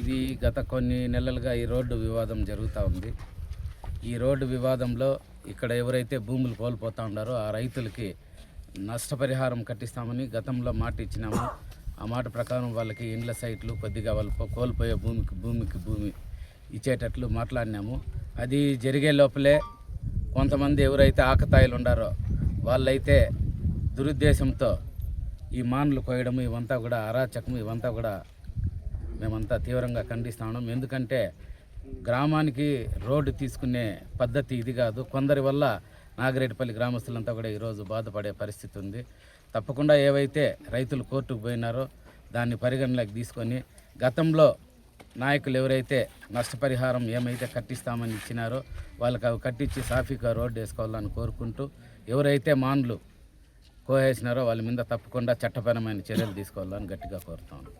ఇది గత కొన్ని నెలలుగా ఈ రోడ్డు వివాదం జరుగుతూ ఉంది. ఈ రోడ్డు వివాదంలో ఇక్కడ ఎవరైతే భూములు కోల్పోతూ ఉన్నారో ఆ రైతులకి నష్టపరిహారం కట్టిస్తామని గతంలో మాట ఇచ్చినాము. ఆ మాట ప్రకారం వాళ్ళకి ఇండ్ల సైట్లు కొద్దిగా వాళ్ళు కోల్పోయే భూమికి భూమికి భూమి ఇచ్చేటట్లు మాట్లాడినాము. అది జరిగే లోపలే కొంతమంది ఎవరైతే ఆకతాయిలు ఉండారో వాళ్ళైతే దురుద్దేశంతో ఈ మాన్లు కోయడం ఇవంతా కూడా అరాచకం ఇవంతా కూడా మేమంతా తీవ్రంగా ఖండిస్తా ఉన్నాం. ఎందుకంటే గ్రామానికి రోడ్డు తీసుకునే పద్ధతి ఇది కాదు. కొందరి వల్ల నాగిరెడ్డిపల్లి గ్రామస్తులంతా కూడా ఈరోజు బాధపడే పరిస్థితి ఉంది. తప్పకుండా ఏవైతే రైతులు కోర్టుకు పోయినారో దాన్ని పరిగణలోకి తీసుకొని గతంలో నాయకులు ఎవరైతే నష్టపరిహారం ఏమైతే కట్టిస్తామని ఇచ్చినారో వాళ్ళకి అవి కట్టించి సాఫీగా రోడ్డు వేసుకోవాలని కోరుకుంటూ ఎవరైతే మాన్లు కోసేసినారో వాళ్ళ మీద తప్పకుండా చట్టపరమైన చర్యలు తీసుకోవాలని గట్టిగా కోరుతాను